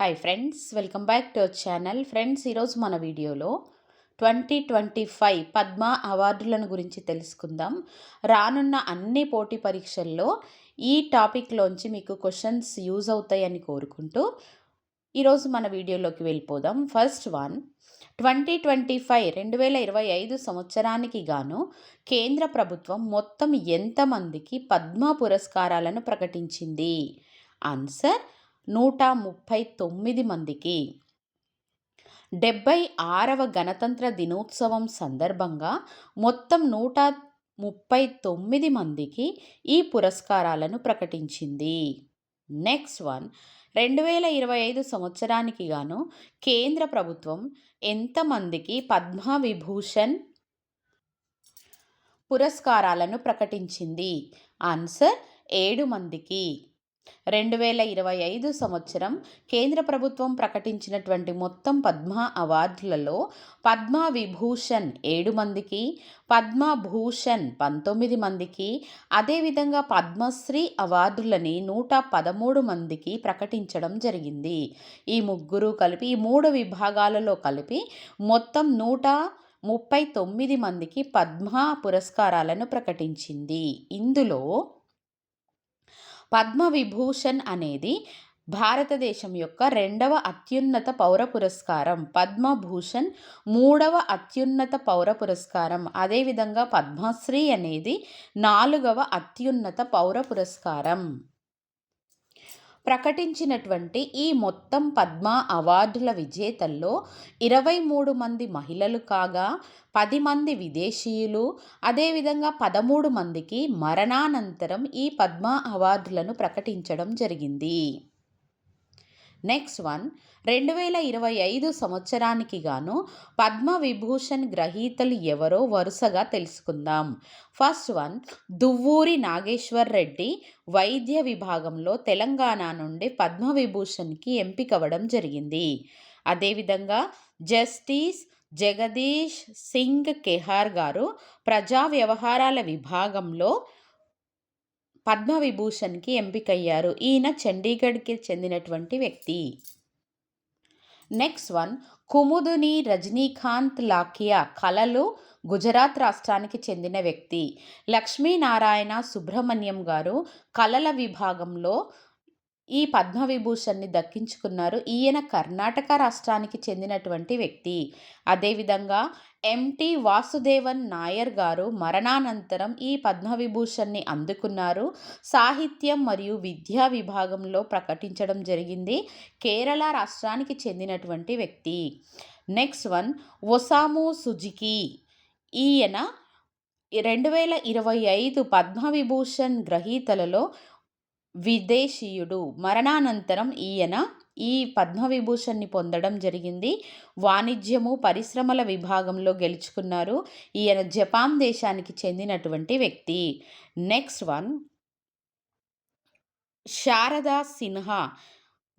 Hi friends welcome back to our channel friends ఈరోజు మన వీడియోలో ట్వంటీ ట్వంటీ ఫైవ్ పద్మ అవార్డులను గురించి తెలుసుకుందాం. రానున్న అన్ని పోటీ పరీక్షల్లో ఈ టాపిక్లోంచి మీకు క్వశ్చన్స్ యూజ్ అవుతాయని కోరుకుంటూ ఈరోజు మన వీడియోలోకి వెళ్ళిపోదాం. First one twenty twenty five రెండు వేల ఇరవై ఐదు సంవత్సరానికి గాను కేంద్ర ప్రభుత్వం మొత్తం ఎంతమందికి పద్మ పురస్కారాలను ప్రకటించింది? ఆన్సర్ నూట ముప్పై తొమ్మిది మందికి. డెబ్బై ఆరవ గణతంత్ర దినోత్సవం సందర్భంగా మొత్తం నూట ముప్పై తొమ్మిది మందికి ఈ పురస్కారాలను ప్రకటించింది. Next one. రెండు వేల ఇరవై ఐదు సంవత్సరానికి గాను కేంద్ర ప్రభుత్వం ఎంతమందికి పద్మవిభూషణ్ పురస్కారాలను ప్రకటించింది? ఆన్సర్ ఏడు మందికి. రెండు వేల ఇరవై ఐదు సంవత్సరం కేంద్ర ప్రభుత్వం ప్రకటించినటువంటి మొత్తం పద్మ అవార్డులలో పద్మ విభూషణ్ ఏడు మందికి పద్మభూషణ్ పంతొమ్మిది మందికి అదేవిధంగా పద్మశ్రీ అవార్డులని నూట పదమూడు మందికి ప్రకటించడం జరిగింది. ఈ ముగ్గురు కలిపి ఈ మూడు విభాగాలలో కలిపి మొత్తం నూట ముప్పై తొమ్మిది మందికి పద్మ పురస్కారాలను ప్రకటించింది. ఇందులో పద్మవిభూషణ్ అనేది భారతదేశం యొక్క రెండవ అత్యున్నత పౌర పురస్కారం. పద్మభూషణ్ మూడవ అత్యున్నత పౌర పురస్కారం. అదేవిధంగా పద్మశ్రీ అనేది నాలుగవ అత్యున్నత పౌర పురస్కారం. ప్రకటించినటువంటి ఈ మొత్తం పద్మ అవార్డుల విజేతల్లో ఇరవై మూడు మంది మహిళలు కాగా పది మంది విదేశీయులు అదేవిధంగా పదమూడు మందికి మరణానంతరం ఈ పద్మ అవార్డులను ప్రకటించడం జరిగింది. నెక్స్ట్ వన్ రెండు వేల ఇరవై ఐదు సంవత్సరానికి గాను పద్మ విభూషణ్ గ్రహీతలు ఎవరో వరుసగా తెలుసుకుందాం. ఫస్ట్ వన్ దువ్వూరి నాగేశ్వర్ రెడ్డి వైద్య విభాగంలో తెలంగాణ నుండి పద్మ విభూషణ్కి జరిగింది. అదేవిధంగా జస్టిస్ జగదీష్ సింగ్ కెహార్ గారు ప్రజా వ్యవహారాల విభాగంలో పద్మవిభూషణ్కి ఎంపికయ్యారు. ఈయన చండీగఢ్కి చెందినటువంటి వ్యక్తి. నెక్స్ట్ వన్ కుముదుని రజనీకాంత్ లాకియా కళలు గుజరాత్ రాష్ట్రానికి చెందిన వ్యక్తి. లక్ష్మీనారాయణ సుబ్రహ్మణ్యం గారు కళల విభాగంలో ఈ పద్మవిభూషణ్ని దక్కించుకున్నారు ఈయన కర్ణాటక రాష్ట్రానికి చెందినటువంటి వ్యక్తి. అదేవిధంగా ఎంటి వాసుదేవన్ నాయర్ గారు మరణానంతరం ఈ పద్మవిభూషణ్ని అందుకున్నారు. సాహిత్యం మరియు విద్యా విభాగంలో ప్రకటించడం జరిగింది. కేరళ రాష్ట్రానికి చెందినటువంటి వ్యక్తి. Next one Osamu Suzuki. ఈయన రెండు వేల ఇరవై ఐదు పద్మవిభూషణ్ గ్రహీతలలో విదేశీయుడు. మరణానంతరం ఈయన ఈ పద్మవిభూషణ్ణి పొందడం జరిగింది. వాణిజ్యము పరిశ్రమల విభాగంలో గెలుచుకున్నారు. ఈయన జపాన్ దేశానికి చెందినటువంటి వ్యక్తి. Next one. శారదా సిన్హా.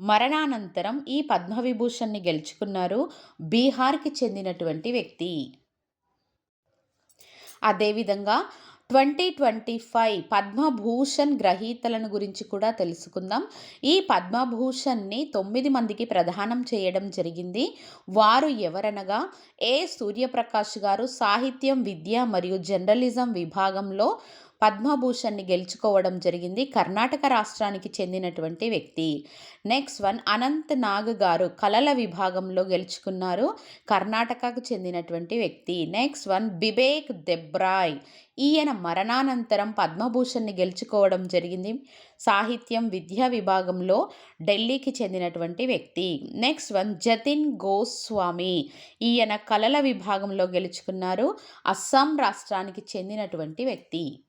మరణానంతరం ఈ పద్మవిభూషణ్ణి గెలుచుకున్నారు. బీహార్కి చెందినటువంటి వ్యక్తి. అదేవిధంగా ట్వంటీ ట్వంటీ ఫైవ్ పద్మభూషణ్ గ్రహీతలను గురించి కూడా తెలుసుకుందాం. ఈ పద్మభూషణ్ని తొమ్మిది మందికి ప్రదానం చేయడం జరిగింది. వారు ఎవరనగా ఏ సూర్యప్రకాష్ గారు సాహిత్యం విద్య మరియు జర్నలిజం విభాగంలో పద్మభూషణ్ని గెలుచుకోవడం జరిగింది కర్ణాటక రాష్ట్రానికి చెందినటువంటి వ్యక్తి. నెక్స్ట్ వన్ అనంత్ నాగ్ గారు కళల విభాగంలో గెలుచుకున్నారు కర్ణాటకకు చెందినటువంటి వ్యక్తి. Next one Bibek Debroy. ఈయన మరణానంతరం పద్మభూషణ్ని గెలుచుకోవడం జరిగింది. సాహిత్యం విద్యా విభాగంలో ఢిల్లీకి చెందినటువంటి వ్యక్తి. Next one Jatin Goswami. ఈయన కళల విభాగంలో గెలుచుకున్నారు అస్సాం రాష్ట్రానికి చెందినటువంటి వ్యక్తి.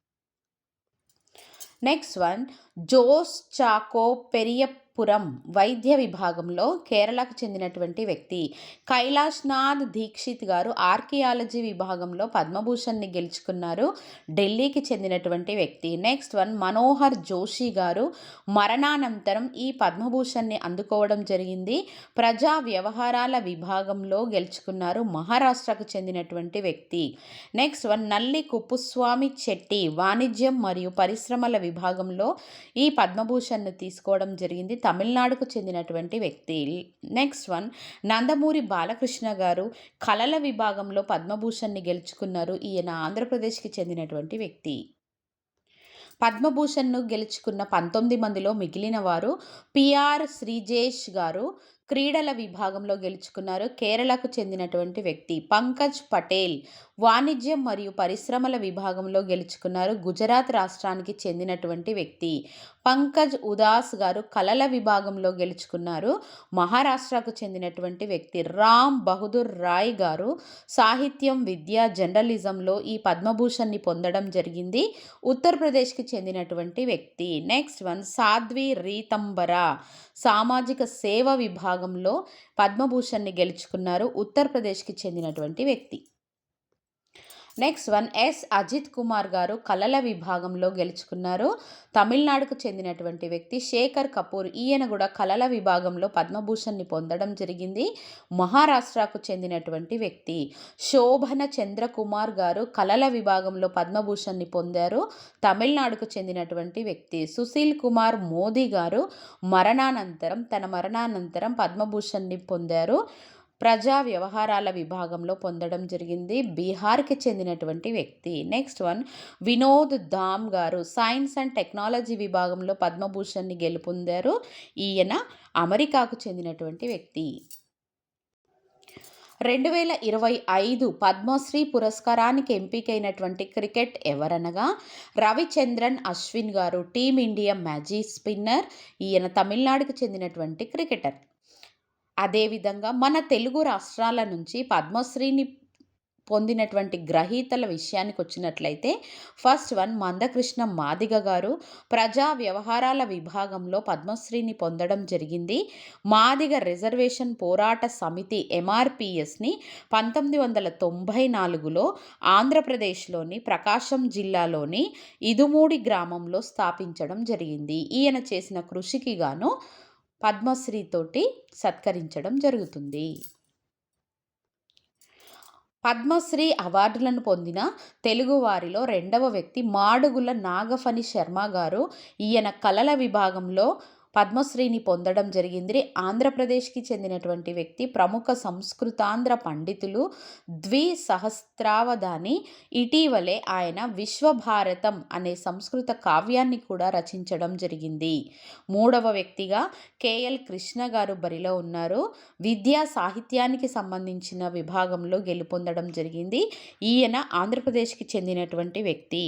నెక్స్ట్ వన్ జోస్ చాకో పెరియపురం వైద్య విభాగంలో కేరళకు చెందినటువంటి వ్యక్తి. కైలాష్నాథ్ దీక్షిత్ గారు ఆర్కియాలజీ విభాగంలో పద్మభూషణ్ని గెలుచుకున్నారు. ఢిల్లీకి చెందినటువంటి వ్యక్తి. నెక్స్ట్ వన్ మనోహర్ జోషి గారు మరణానంతరం ఈ పద్మభూషణ్ని అందుకోవడం జరిగింది. ప్రజా వ్యవహారాల విభాగంలో గెలుచుకున్నారు మహారాష్ట్రకు చెందినటువంటి వ్యక్తి. నెక్స్ట్ వన్ నల్లి కుప్పుస్వామి చెట్టి వాణిజ్యం మరియు పరిశ్రమల విభాగంలో ఈ పద్మభూషణ్ను తీసుకోవడం జరిగింది తమిళనాడుకు చెందినటువంటి వ్యక్తి. నెక్స్ట్ వన్ నందమూరి బాలకృష్ణ గారు కళల విభాగంలో పద్మభూషణ్ని గెలుచుకున్నారు. ఈయన ఆంధ్రప్రదేశ్కి చెందినటువంటి వ్యక్తి. పద్మభూషణ్ను గెలుచుకున్న పంతొమ్మిది మందిలో మిగిలిన వారు పిఆర్ శ్రీజేష్ గారు క్రీడల విభాగంలో గెలుచుకున్నారు. కేరళకు చెందినటువంటి వ్యక్తి పంకజ్ పటేల్ వాణిజ్యం మరియు పరిశ్రమల విభాగంలో గెలుచుకున్నారు గుజరాత్ రాష్ట్రానికి చెందినటువంటి వ్యక్తి. పంకజ్ ఉదాస్ గారు కళల విభాగంలో గెలుచుకున్నారు. మహారాష్ట్రకు చెందినటువంటి వ్యక్తి రామ్ బహదూర్ రాయ్ గారు సాహిత్యం విద్య జర్నలిజంలో ఈ పద్మభూషణ్ని పొందడం జరిగింది. ఉత్తరప్రదేశ్కి చెందినటువంటి వ్యక్తి. Next one Sadhvi Ritambhara. సామాజిక సేవ విభాగంలో పద్మభూషణ్ని గెలుచుకున్నారు. ఉత్తరప్రదేశ్కి చెందినటువంటి వ్యక్తి. Next one S Ajith Kumar గారు కళల విభాగంలో గెలుచుకున్నారు. తమిళనాడుకు చెందినటువంటి వ్యక్తి శేఖర్ కపూర్ ఈయన కూడా కళల విభాగంలో పద్మభూషణ్ని పొందడం జరిగింది. మహారాష్ట్రకు చెందినటువంటి వ్యక్తి శోభన చంద్రకుమార్ గారు కళల విభాగంలో పద్మభూషణ్ని పొందారు. తమిళనాడుకు చెందినటువంటి వ్యక్తి సుశీల్ కుమార్ మోదీ గారు మరణానంతరం తన మరణానంతరం పద్మభూషణ్ని పొందారు. ప్రజా వ్యవహారాల విభాగంలో పొందడం జరిగింది. బీహార్కి చెందినటువంటి వ్యక్తి. నెక్స్ట్ వన్ వినోద్ ధామ్ గారు సైన్స్ అండ్ టెక్నాలజీ విభాగంలో పద్మభూషణ్ని గెలుపొందారు. ఈయన అమెరికాకు చెందినటువంటి వ్యక్తి. రెండు వేల ఇరవై ఐదు పద్మశ్రీ పురస్కారానికి ఎంపికైనటువంటి క్రికెట్ ఎవరనగా రవిచంద్రన్ అశ్విన్ గారు టీమిండియా మ్యాజీ స్పిన్నర్. ఈయన తమిళనాడుకు చెందినటువంటి క్రికెటర్. అదేవిధంగా మన తెలుగు రాష్ట్రాల నుంచి పద్మశ్రీని పొందినటువంటి గ్రహీతల విషయానికి వచ్చినట్లయితే ఫస్ట్ వన్ మందకృష్ణ మాదిగ గారు ప్రజా వ్యవహారాల విభాగంలో పద్మశ్రీని పొందడం జరిగింది. మాదిగ రిజర్వేషన్ పోరాట సమితి ఎంఆర్పిఎస్ని పంతొమ్మిది వందల తొంభై నాలుగులో ఆంధ్రప్రదేశ్లోని ప్రకాశం జిల్లాలోని ఇదుమూడి గ్రామంలో స్థాపించడం జరిగింది. ఈయన చేసిన కృషికి గాను పద్మశ్రీతోటి సత్కరించడం జరుగుతుంది. పద్మశ్రీ అవార్డులను పొందిన తెలుగువారిలో రెండవ వ్యక్తి మాడుగుల నాగఫణి శర్మ గారు. ఈయన కళల విభాగంలో పద్మశ్రీని పొందడం జరిగింది ఆంధ్రప్రదేశ్కి చెందినటువంటి వ్యక్తి ప్రముఖ సంస్కృతాంధ్ర పండితులు ద్వి సహస్రావధాని ఇటీవలే ఆయన విశ్వభారతం అనే సంస్కృత కావ్యాన్ని కూడా రచించడం జరిగింది. మూడవ వ్యక్తిగా కేఎల్ కృష్ణ గారు బరిలో ఉన్నారు. విద్యా సాహిత్యానికి సంబంధించిన విభాగంలో గెలుపొందడం జరిగింది. ఈయన ఆంధ్రప్రదేశ్కి చెందినటువంటి వ్యక్తి.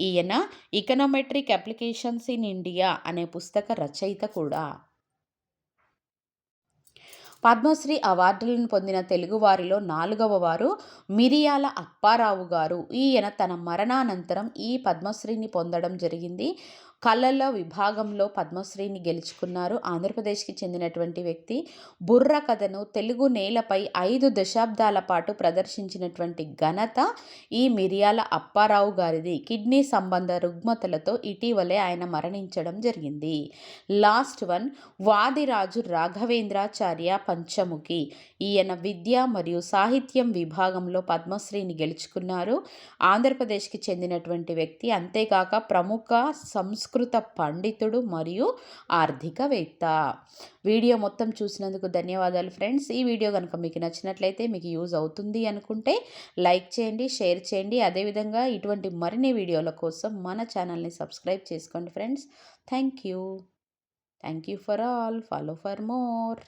ఈయన ఇకనోమెట్రిక్ అప్లికేషన్స్ ఇన్ ఇండియా అనే పుస్తక రచయిత కూడా. పద్మశ్రీ అవార్డులను పొందిన తెలుగువారిలో నాలుగవ వారు మిరియాల అప్పారావు గారు. ఈయన తన మరణానంతరం ఈ పద్మశ్రీని పొందడం జరిగింది. కళల విభాగంలో పద్మశ్రీని గెలుచుకున్నారు. ఆంధ్రప్రదేశ్కి చెందినటువంటి వ్యక్తి బుర్ర కథను తెలుగు నేలపై ఐదు దశాబ్దాల పాటు ప్రదర్శించినటువంటి ఘనత ఈ మిరియాల అప్పారావు గారిది. కిడ్నీ సంబంధ రుగ్మతలతో ఇటీవలే ఆయన మరణించడం జరిగింది. Last one Vadiraj Raghavendracharya Panchamukhi. ఈయన విద్య మరియు సాహిత్యం విభాగంలో పద్మశ్రీని గెలుచుకున్నారు. ఆంధ్రప్రదేశ్కి చెందినటువంటి వ్యక్తి అంతేకాక ప్రముఖ సంస్కృతి సంస్కృత పండితుడు మరియు ఆర్థికవేత్త వీడియో మొత్తం చూసినందుకు ధన్యవాదాలు ఫ్రెండ్స్. ఈ వీడియో కనుక మీకు నచ్చినట్లయితే మీకు యూజ్ అవుతుంది అనుకుంటే లైక్ చేయండి షేర్ చేయండి. అదేవిధంగా ఇటువంటి మరిన్ని వీడియోల కోసం మన ఛానల్ని సబ్స్క్రైబ్ చేసుకోండి friends. Thank you. Thank you for all. Follow for more.